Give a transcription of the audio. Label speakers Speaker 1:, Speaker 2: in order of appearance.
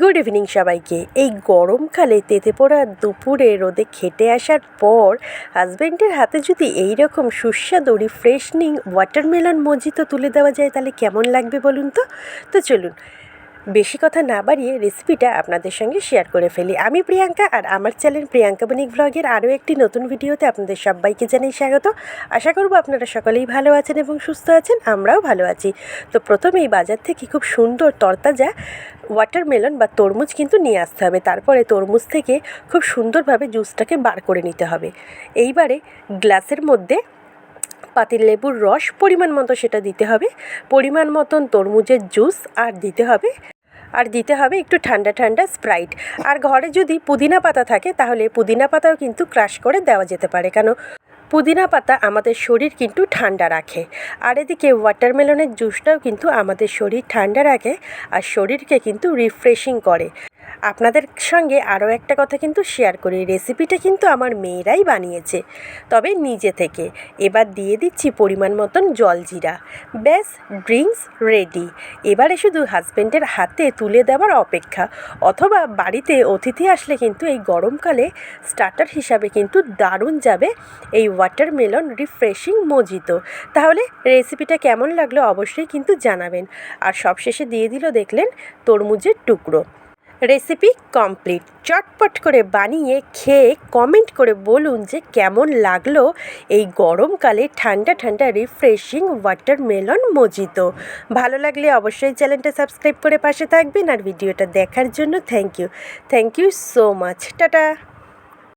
Speaker 1: Good evening সবাইকে। এই গরমকালে তেতে পড়া দুপুরে রোদে খেটে আসার পর হাজব্যান্ডের হাতে যদি এই রকম সুস্বাদু রিফ্রেশনিং ওয়াটারমেলন মজিত তুলে দেওয়া যায়, তাহলে কেমন লাগবে বলুন তো? তো চলুন। বেশি কথা না বাড়িয়ে রেসিপিটা আপনাদের সঙ্গে শেয়ার করে ফেলি। আমি প্রিয়াঙ্কা আর আমার চ্যানেল প্রিয়াঙ্কা বণিক ব্লগের আরও একটি নতুন ভিডিওতে আপনাদের সবাইকে জানাই স্বাগত। আশা করব আপনারা সকলেই ভালো আছেন এবং সুস্থ আছেন, আমরাও ভালো আছি। তো প্রথমেই বাজার থেকে খুব সুন্দর তরতাজা ওয়াটারমেলন বা তরমুজ কিন্তু নিয়ে আসতে হবে। তারপরে তরমুজ থেকে খুব সুন্দরভাবে জুসটাকে বার করে নিতে হবে। এইবারে গ্লাসের মধ্যে পাতিলেবুর রস পরিমাণ মতো সেটা দিতে হবে। পরিমাণ মতন তরমুজের জুস আর দিতে হবে আর দিতে হবে একটু ঠান্ডা ঠান্ডা স্প্রাইট। আর ঘরে যদি পুদিনা পাতা থাকে, তাহলে পুদিনা পাতাও কিন্তু ক্রাশ করে দেওয়া যেতে পারে। কেন? পুদিনা পাতা আমাদের শরীর কিন্তু ঠান্ডা রাখে। আর এদিকে ওয়াটারমেলনের জুসটাও কিন্তু আমাদের শরীর ঠান্ডা রাখে, আর শরীরকে কিন্তু রিফ্রেশিং করে। আপনাদের সঙ্গে আরও একটা কথা কিন্তু শেয়ার করি। রেসিপিটা কিন্তু আমার মেয়েরাই বানিয়েছে, তবে নিজে থেকে। এবার দিয়ে দিচ্ছি পরিমাণ মতন জলজিরা ব্যাস ড্রিঙ্কস রেডি এবারে শুধু হাজব্যান্ডের হাতে তুলে দেওয়ার অপেক্ষা। অথবা বাড়িতে অতিথি আসলে কিন্তু এই গরমকালে স্টার্টার হিসাবে কিন্তু দারুণ যাবে এই ওয়াটারমেলন রিফ্রেশিং মজিত। তাহলে রেসিপিটা কেমন লাগল অবশ্যই কিন্তু জানাবেন। আর সবশেষে দিয়ে দিল দেখলেন তরমুজের টুকরো। রেসিপি কমপ্লিট চটপট করে বানিয়ে খেয়ে কমেন্ট করে বলুন যে কেমন লাগল এই গরমকালে ঠান্ডা ঠান্ডা রিফ্রেশিং ওয়াটারমেলন মজিত। ভালো লাগলে অবশ্যই চ্যানেলটা সাবস্ক্রাইব করে পাশে থাকবেন আর ভিডিওটা দেখার জন্য thank you thank you so much tata.